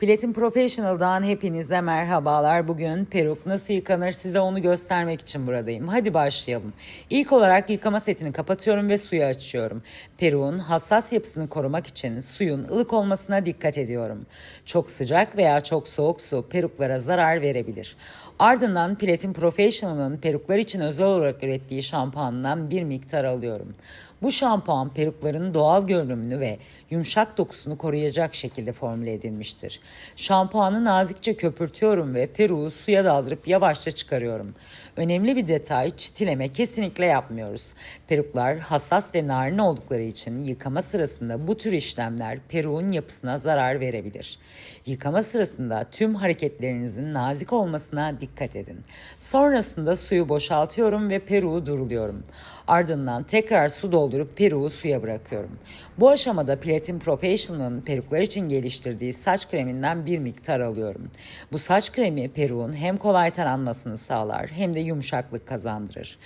Platin Professional'dan hepinize merhabalar. Bugün peruk nasıl yıkanır size onu göstermek için buradayım. Hadi başlayalım. İlk olarak yıkama setini kapatıyorum ve suyu açıyorum. Peruğun hassas yapısını korumak için suyun ılık olmasına dikkat ediyorum. Çok sıcak veya çok soğuk su peruklara zarar verebilir. Ardından Platin Professional'ın peruklar için özel olarak ürettiği şampuandan bir miktar alıyorum. Bu şampuan perukların doğal görünümünü ve yumuşak dokusunu koruyacak şekilde formüle edilmiştir. Şampuanı nazikçe köpürtüyorum ve peruğu suya daldırıp yavaşça çıkarıyorum. Önemli bir detay çitileme kesinlikle yapmıyoruz. Peruklar hassas ve narin oldukları için yıkama sırasında bu tür işlemler peruğun yapısına zarar verebilir. Yıkama sırasında tüm hareketlerinizin nazik olmasına dikkat edin. Sonrasında suyu boşaltıyorum ve peruğu duruluyorum. Ardından tekrar su doldurup peruğu suya bırakıyorum. Bu aşamada Platin Professional'ın peruklar için geliştirdiği saç kreminden bir miktar alıyorum. Bu saç kremi peruğun hem kolay taranmasını sağlar hem de yumuşaklık kazandırır.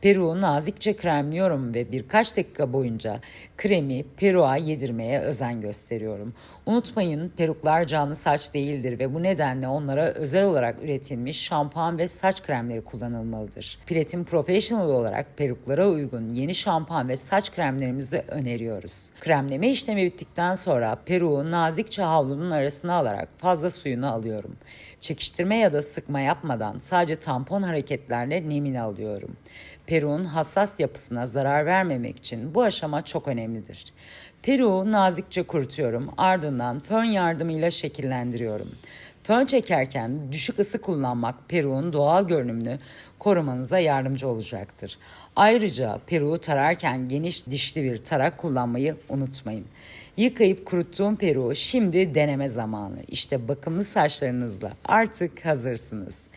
Peruğu nazikçe kremliyorum ve birkaç dakika boyunca kremi peruğa yedirmeye özen gösteriyorum. Unutmayın peruklar canlı saç değildir ve bu nedenle onlara özel olarak üretilmiş şampuan ve saç kremleri kullanılmalıdır. Platin Professional olarak peruklara uygun yeni şampuan ve saç kremlerimizi öneriyoruz. Kremleme işlemi bittikten sonra peruğu nazikçe havlunun arasına alarak fazla suyunu alıyorum. Çekiştirme ya da sıkma yapmadan sadece tampon hareketlerle nemini alıyorum. Peruğun hassas yapısına zarar vermemek için bu aşama çok önemlidir. Peruğu nazikçe kurutuyorum ardından fön yardımıyla şekillendiriyorum. Fön çekerken düşük ısı kullanmak peruğun doğal görünümünü korumanıza yardımcı olacaktır. Ayrıca peruğu tararken geniş dişli bir tarak kullanmayı unutmayın. Yıkayıp kuruttuğum peruğu şimdi deneme zamanı. İşte bakımlı saçlarınızla artık hazırsınız.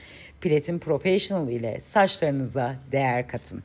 Platin Professional ile saçlarınıza değer katın.